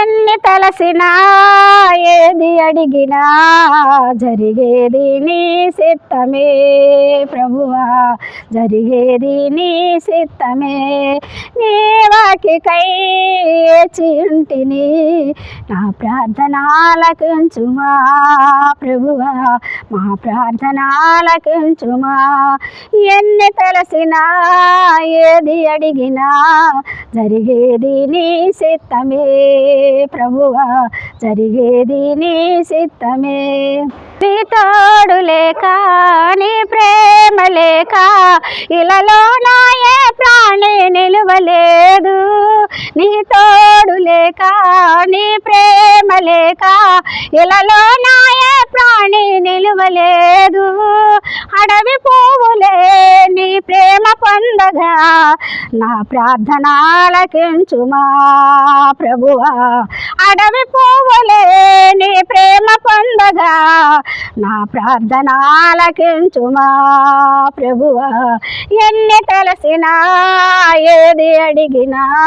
ఎన్ని తలసినా ఏది అడిగినా జరిగేది నీ సిద్ధమే ప్రభువా జరిగేది నీ సిద్ధమే నీ వాకికై చింటిని నా ప్రార్థనాలకించుమా ప్రభువా మా ప్రార్థనాలకించుమా ఎన్ని తలసినా ఏది అడిగినా జరిగేది నీ సిద్ధమే ప్రభువా జరిగేది నీ సిద్ధమే. నీ తోడు లేక నీ ప్రేమ లేక నాయే ప్రాణి నిలువలేదు. నీ తోడు లేక నీ ప్రేమ లేక ఇలలో నాయే ప్రాణి నిలువలేదు. అడవి పువ్వులే నీ ప్రేమ పొందగా నా ప్రార్థనాలకించుమా ప్రభువా. అడవి పోవలే నీ ప్రేమ పొందగా. నా ప్రార్థనాలకించుమా ప్రభువా ఎన్ని తలసినా ఏ అడిగినా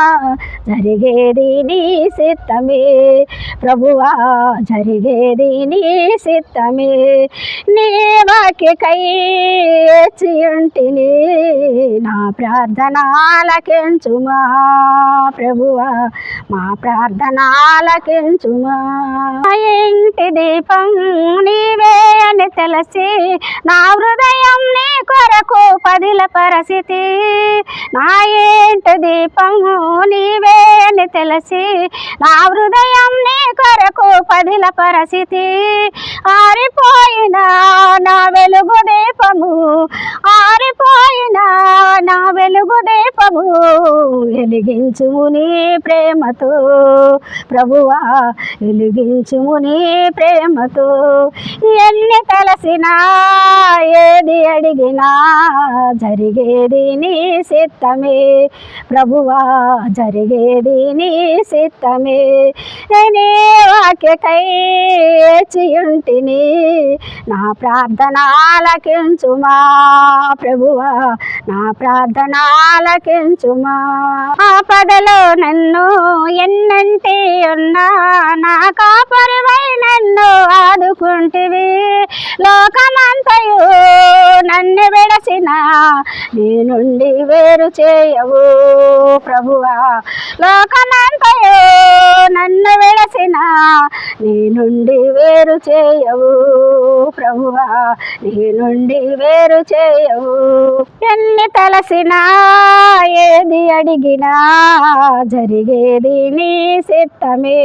జరిగేది నీ సిద్ధమే. ప్రభువా జరిగేది నీ సిద్ధమే. నీ వాక్యకై ఏచి నా ప్రార్థనాలకించుమా. ప్రభువా మా ప్రార్థనాలకించుమా. ఇంటి దీపం నీవే అని తెలిసి నా హృదయం కదిల కొరకు పరిస్థితి. నా ఇంటి దీపం? నీవేని తెలిసి నా హృదయం నీ కొరకు పదిల పరిస్థితి. ఆరిపోయినా నా వెలుగు దీపము. నా వెలుగు దీపము వెలిగించుము నీ ప్రేమతో. ప్రభువా వెలిగించుము నీ ప్రేమతో. ఎన్ని తలసినా ఏది అడిగినా జరిగేది నీ సిద్ధమే. ప్రభువా జరిగేది నీ సిద్ధమే. నేనే వాక్యకై ఏచి నా నా ప్రార్థనాలకించుమా ప్రభువా నా ప్రార్థనాలకించుమా. ఆపదలో నన్ను ఎన్నంటి ఉన్నా నా కాపరివై నన్ను ఆదుకుంటివి. లోకమంతయు నన్ను విడసిన నేనుండి వేరు చేయవు ప్రభువా. లోకమంతయు నన్ను విడసిన నీ నుండి వేరు చేయవు ప్రభువా నీ నుండి వేరు చేయవు. ఎన్ని తలసినా ఏది అడిగినా జరిగేది నీ సిద్ధమే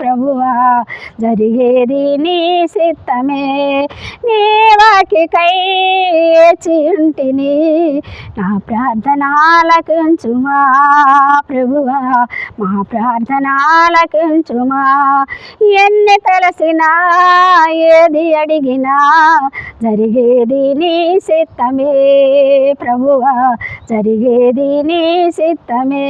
ప్రభువా జరిగేది నీ సిద్ధమే. నీ వాకికై ఏచి ఉంటిని నా ప్రభు. ప్రభువా మా ప్రార్థనాలకించుమా ఎన్ని తలసినా ఏది అడిగినా జరిగేది నీ సిద్ధమే ప్రభువా జరిగేది నీ సిద్ధమే.